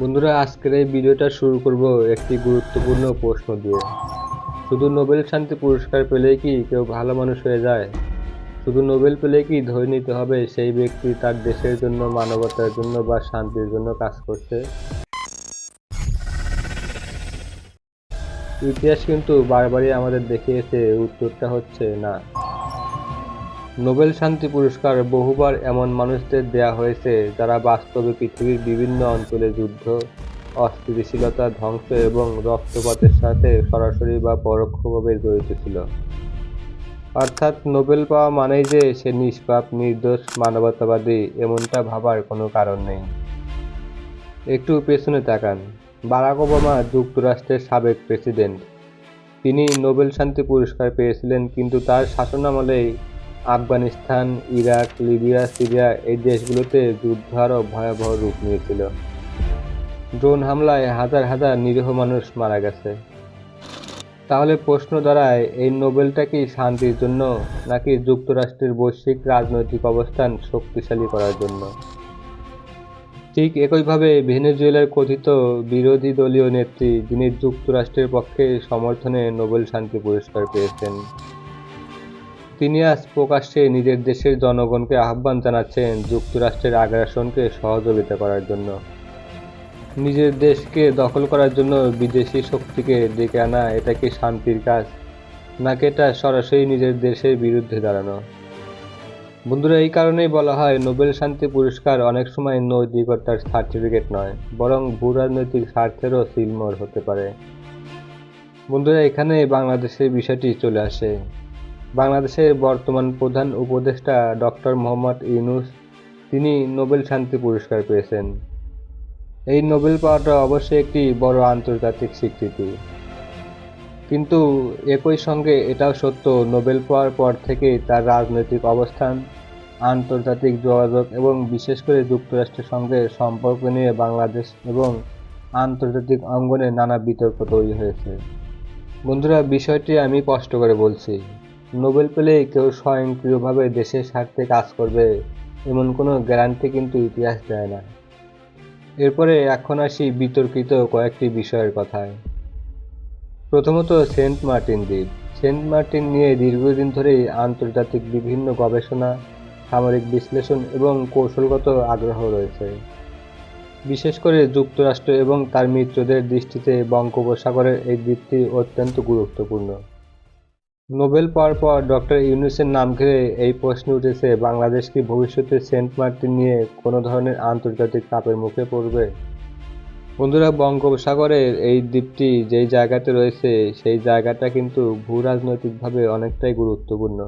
বন্ধুরা, আজকের এই ভিডিওটা শুরু করব একটি গুরুত্বপূর্ণ প্রশ্ন দিয়ে। শুধু নোবেল শান্তি পুরস্কার পেলেই কি কেউ ভালো মানুষ হয়ে যায়? শুধু নোবেল পেলেই কি ধরে নিতে হবে সেই ব্যক্তি তার দেশের জন্য, মানবতার জন্য বা শান্তির জন্য কাজ করছে? ইতিহাস কিন্তু বারবারই আমাদের দেখিয়েছে, উত্তরটা হচ্ছে না। নোবেল শান্তি পুরস্কার বহুবার এমন মানুষদের দেয়া হয়েছে যারা বাস্তবে পৃথিবীর বিভিন্ন অঞ্চলে যুদ্ধ, অস্থিতিশীলতা, ধ্বংস এবং রক্তপাতের সাথে সরাসরি বা পরোক্ষভাবে জড়িত ছিল। অর্থাৎ নোবেল পাওয়া মানেই যে সে নিষ্পাপ, নির্দোষ, মানবতাবাদী এমনটা ভাবার কোনো কারণ নেই। একটু পেছনে তাকান। বারাক ওবামা যুক্তরাষ্ট্রের সাবেক প্রেসিডেন্ট। তিনি নোবেল শান্তি পুরস্কার পেয়েছিলেন কিন্তু তার শাসনামলেই আফগানিস্তান, ইরাক, লিবিয়া, সিরিয়া এই দেশগুলোতে যুদ্ধ আরও ভয়াবহ রূপ নিয়েছিল। ড্রোন হামলায় হাজার হাজার নিরীহ মানুষ মারা গেছে। তাহলে প্রশ্ন দাঁড়ায়, এই নোবেলটা কি শান্তির জন্য নাকি যুক্তরাষ্ট্রের বৈশ্বিক রাজনৈতিক অবস্থান শক্তিশালী করার জন্য? ঠিক একইভাবে ভেনেজুয়েলার কথিত বিরোধী দলীয় নেত্রী যিনি যুক্তরাষ্ট্রের পক্ষে সমর্থনে নোবেল শান্তি পুরস্কার পেয়েছেন। তিনি আজ প্রকাশ্যে নিজের দেশের জনগণকে আহ্বান জানাচ্ছেন যুক্তরাষ্ট্রের আগ্রাসনকে সহযোগিতা করার জন্য। নিজের দেশকে দখল করার জন্য বিদেশি শক্তিকে ডেকে আনা, এটা কি শান্তির কাজ? নাকি এটা সরাসরি নিজের দেশের বিরুদ্ধে দাঁড়ানো? বন্ধুরা, এই কারণেই বলা হয়, নোবেল শান্তি পুরস্কার অনেক সময় নৈতিকতার সার্টিফিকেট নয়, বরং ভূ রাজনৈতিক স্বার্থেরও সিলমোর হতে পারে। বন্ধুরা, এখানে বাংলাদেশের বিষয়টি চলে আসে। বাংলাদেশের বর্তমান প্রধান উপদেষ্টা ডক্টর মোহাম্মদ ইউনুস, তিনি নোবেল শান্তি পুরস্কার পেয়েছেন। এই নোবেল পাওয়াটা অবশ্যই একটি বড় আন্তর্জাতিক স্বীকৃতি। কিন্তু একই সঙ্গে এটাও সত্য, নোবেল পাওয়ার পর থেকে তার রাজনৈতিক অবস্থান, আন্তর্জাতিক যোগাযোগ এবং বিশেষ করে যুক্তরাষ্ট্রের সঙ্গে সম্পর্ক নিয়ে বাংলাদেশ এবং আন্তর্জাতিক অঙ্গনে নানা বিতর্ক তৈরি হয়েছে। বন্ধুরা, বিষয়টি আমি স্পষ্ট করে বলছি। নোবেল পেলেই কেউ স্বয়ংক্রিয়ভাবে দেশের স্বার্থে কাজ করবে, এমন কোনো গ্যারান্টি কিন্তু ইতিহাস দেয় না। এরপরে এখন আসি বিতর্কিত কয়েকটি বিষয়ের কথায়। প্রথমত সেন্ট মার্টিন দ্বীপ। সেন্ট মার্টিন নিয়ে দীর্ঘদিন ধরেই আন্তর্জাতিক বিভিন্ন গবেষণা, সামরিক বিশ্লেষণ এবং কৌশলগত আগ্রহ রয়েছে। বিশেষ করে যুক্তরাষ্ট্র এবং তার মিত্রদের দৃষ্টিতে বঙ্গোপসাগরের এই দ্বীপটি অত্যন্ত গুরুত্বপূর্ণ। নোবেল পাওয়ার পর ডক্টর ইউনুসের নাম ঘিরে এই প্রশ্ন উঠেছে, বাংলাদেশ কি ভবিষ্যতে সেন্ট মার্টিন নিয়ে কোনো ধরনের আন্তর্জাতিক চাপের মুখে পড়বে? বন্ধুরা বঙ্গোপসাগরের এই দ্বীপটি যেই জায়গাতে রয়েছে, সেই জায়গাটা কিন্তু ভূ রাজনৈতিকভাবে অনেকটাই গুরুত্বপূর্ণ।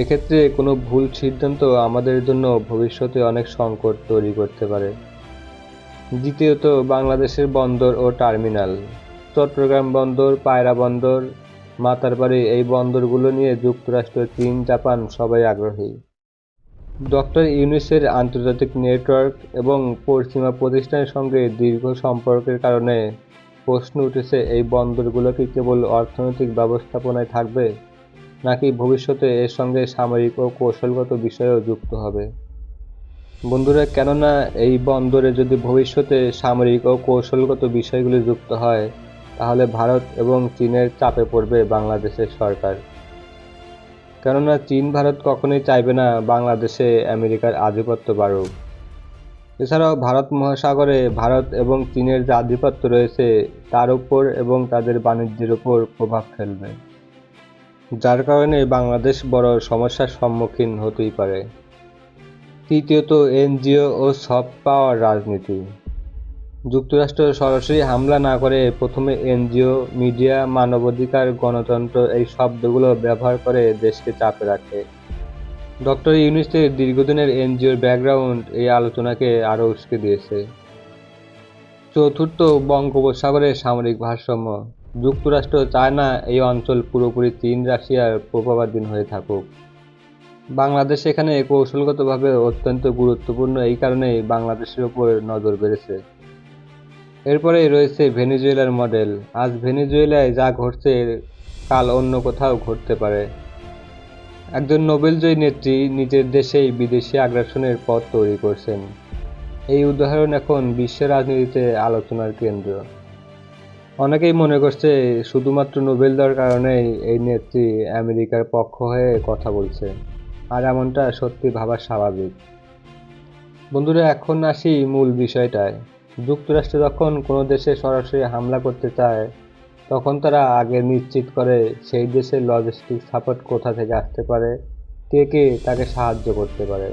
এক্ষেত্রে কোনো ভুল সিদ্ধান্ত আমাদের জন্য ভবিষ্যতে অনেক সংকট তৈরি করতে পারে। দ্বিতীয়ত, বাংলাদেশের বন্দর ও টার্মিনাল, চট্টগ্রাম বন্দর, পায়রা বন্দর মাতারবাড়ি এই বন্দরগুলো নিয়ে যুক্তরাষ্ট্র, চীন, জাপান সবাই আগ্রহী। ডক্টর ইউনিসের আন্তর্জাতিক নেটওয়ার্ক এবং পশ্চিমা প্রতিষ্ঠানের সঙ্গে দীর্ঘ সম্পর্কের কারণে প্রশ্ন উঠেছে, এই বন্দরগুলো কি কেবল অর্থনৈতিক ব্যবস্থাপনায় থাকবে, নাকি ভবিষ্যতে এর সঙ্গে সামরিক ও কৌশলগত বিষয়ও যুক্ত হবে? বন্ধুরা, কেননা এই বন্দরে যদি ভবিষ্যতে সামরিক ও কৌশলগত বিষয়গুলি যুক্ত হয় তাহলে ভারত এবং চীনের চাপে পড়বে বাংলাদেশের সরকার। কেননা চীন ভারত কখনোই চাইবে না বাংলাদেশে আমেরিকার আধিপত্য বাড়ুক। এছাড়াও ভারত মহাসাগরে ভারত এবং চীনের যে আধিপত্য রয়েছে, তার উপর এবং তাদের বাণিজ্যের উপর প্রভাব ফেলবে। যার কারণে বাংলাদেশ বড় সমস্যার সম্মুখীন হতেই পারে। তৃতীয়ত, এনজিও ও সফট পাওয়ার রাজনীতি। যুক্তরাষ্ট্র সরাসরি হামলা না করে প্রথমে এনজিও, মিডিয়া, মানবাধিকার, গণতন্ত্র এই শব্দগুলো ব্যবহার করে দেশকে চাপে রাখে। ডক্টর ইউনিসের দীর্ঘদিনের এনজিওর ব্যাকগ্রাউন্ড এই আলোচনাকে আরও উস্কে দিয়েছে। চতুর্থ বঙ্গোপসাগরের সামরিক ভারসাম্য। যুক্তরাষ্ট্র চায় না এই অঞ্চল পুরোপুরি চীন, রাশিয়ার প্রভাবাধীন হয়ে থাকুক। বাংলাদেশ এখানে কৌশলগতভাবে অত্যন্ত গুরুত্বপূর্ণ, এই কারণেই বাংলাদেশের ওপর নজর বেড়েছে। এরপরে রয়েছে ভেনিজুয়েলার মডেল। আজ ভেনিজুয়েলায় যা ঘটছে, কাল অন্য কোথাও ঘটতে পারে। একজন নোবেলজয়ী নেত্রী নিজের দেশেই বিদেশি আগ্রাসনের পথ তৈরি করছেন। এই উদাহরণ এখন বিশ্বের রাজনীতিতে আলোচনার কেন্দ্র। অনেকেই মনে করছে, শুধুমাত্র নোবেল দেওয়ার কারণেই এই নেত্রী আমেরিকার পক্ষ হয়ে কথা বলছে। আর এমনটা সত্যি ভাবা স্বাভাবিক। বন্ধুরা, এখন আসি মূল বিষয়টায়। যুক্তরাষ্ট্র যখন কোনো দেশে সরাসরি হামলা করতে চায়, তখন তারা আগে নিশ্চিত করে সেই দেশের লজিস্টিক সাপোর্ট কোথা থেকে আসতে পারে, কে কে তাকে সাহায্য করতে পারে।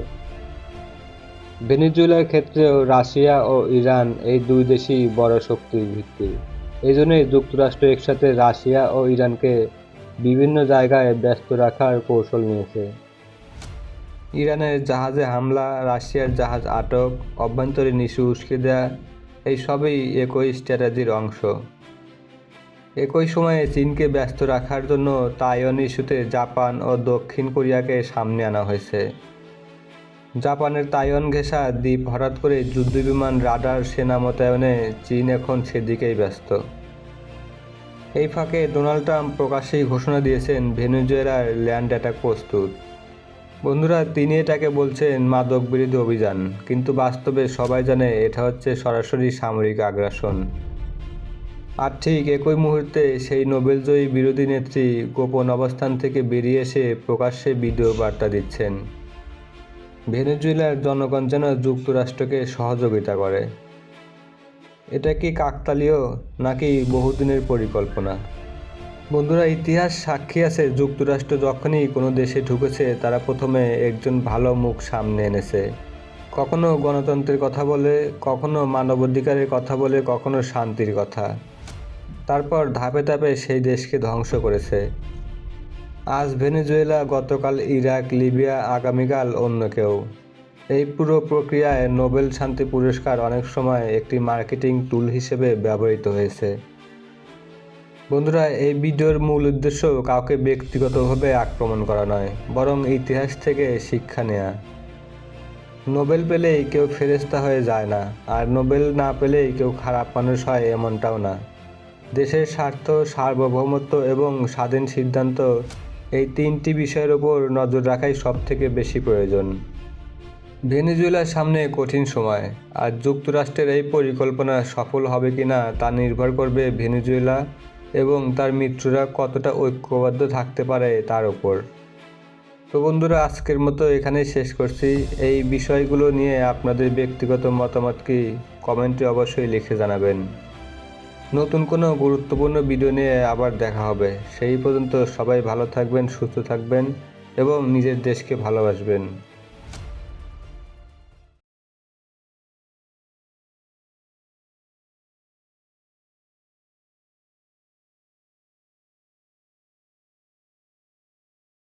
ভেনিজুয়েলার ক্ষেত্রেও রাশিয়া ও ইরান এই দুই দেশই বড় শক্তির ভিত্তি। এই জন্যই যুক্তরাষ্ট্র একসাথে রাশিয়া ও ইরানকে বিভিন্ন জায়গায় ব্যস্ত রাখার কৌশল নিয়েছে। ইরানের জাহাজে হামলা, রাশিয়ার জাহাজ আটক, অভ্যন্তরীণ ইস্যু উস্কে দেয়া এই সবই একই স্ট্র্যাটেজির অংশ। একই সময়ে চীনকে ব্যস্ত রাখার জন্য তাইওয়ান ইস্যুতে জাপান ও দক্ষিণ কোরিয়াকে সামনে আনা হয়েছে। জাপানের তাইওয়ান ঘেঁষা দ্বীপ হঠাৎ করে যুদ্ধবিমান রাডার সেনা মোতায়েনে চীন এখন সেদিকেই ব্যস্ত। এই ফাঁকে ডোনাল্ড ট্রাম্প প্রকাশ্যেই ঘোষণা দিয়েছেন, ভেনেজুয়েলার ল্যান্ড অ্যাটাক প্রস্তুত। বন্ধুরা, তিনি এটাকে বলছেন মাদক বিরোধী অভিযান, কিন্তু বাস্তবে সবাই জানে এটা হচ্ছে সরাসরি সামরিক আগ্রাসন। আর ঠিক একই মুহূর্তে সেই নোবেলজয়ী বিরোধী নেত্রী গোপন অবস্থান থেকে বেরিয়ে এসে প্রকাশ্যে ভিডিও বার্তা দিচ্ছেন। ভেনেজুয়েলার জনগণ যেন যুক্তরাষ্ট্রকে সহযোগিতা করে। এটা কি কাকতালীয় নাকি বহুদিনের পরিকল্পনা? বন্ধুরা, ইতিহাস সাক্ষী আছে। যুক্তরাষ্ট্র যখনই কোনো দেশে ঢুকেছে, তারা প্রথমে একজন ভালো মুখ সামনে এনেছে। কখনো গণতন্ত্রের কথা বলে, কখনো মানবাধিকারের কথা বলে, কখনো শান্তির কথা। তারপর ধাপে ধাপে সেই দেশকে ধ্বংস করেছে। আজ ভেনেজুয়েলা, গতকাল ইরাক, লিবিয়া, আগামীকাল অন্য কেউ। এই পুরো প্রক্রিয়ায় নোবেল শান্তি পুরস্কার অনেক সময় একটি মার্কেটিং টুল হিসেবে ব্যবহৃত হয়েছে। বন্ধুরা, এই ভিডিওর মূল উদ্দেশ্য কাউকে ব্যক্তিগতভাবে আক্রমণ করা নয়, বরং ইতিহাস থেকে শিক্ষা নেয়া। নোবেল পেলেই কেউ ফেরেস্তা হয়ে যায় না, আর নোবেল না পেলেই কেউ খারাপ মানুষ হয় এমনটাও না। দেশের স্বার্থ, সার্বভৌমত্ব এবং স্বাধীন সিদ্ধান্ত এই তিনটি বিষয়ের ওপর নজর রাখাই সব থেকে বেশি প্রয়োজন। ভেনেজুয়েলার সামনে কঠিন সময়, আর যুক্তরাষ্ট্রের এই পরিকল্পনা সফল হবে কিনা তা নির্ভর করবে ভেনেজুয়েলা এবং তার মিত্ররা কতটা ঐক্যবদ্ধ থাকতে পারে তার উপর। তো বন্ধুরা, আজকের মতো এখানেই শেষ করছি। এই বিষয়গুলো নিয়ে আপনাদের ব্যক্তিগত মতামত কি কমেন্টে অবশ্যই লিখে জানাবেন। নতুন কোনো গুরুত্বপূর্ণ ভিডিও নিয়ে আবার দেখা হবে। সেই পর্যন্ত সবাই ভালো থাকবেন, সুস্থ থাকবেন এবং নিজের দেশকে ভালোবাসবেন।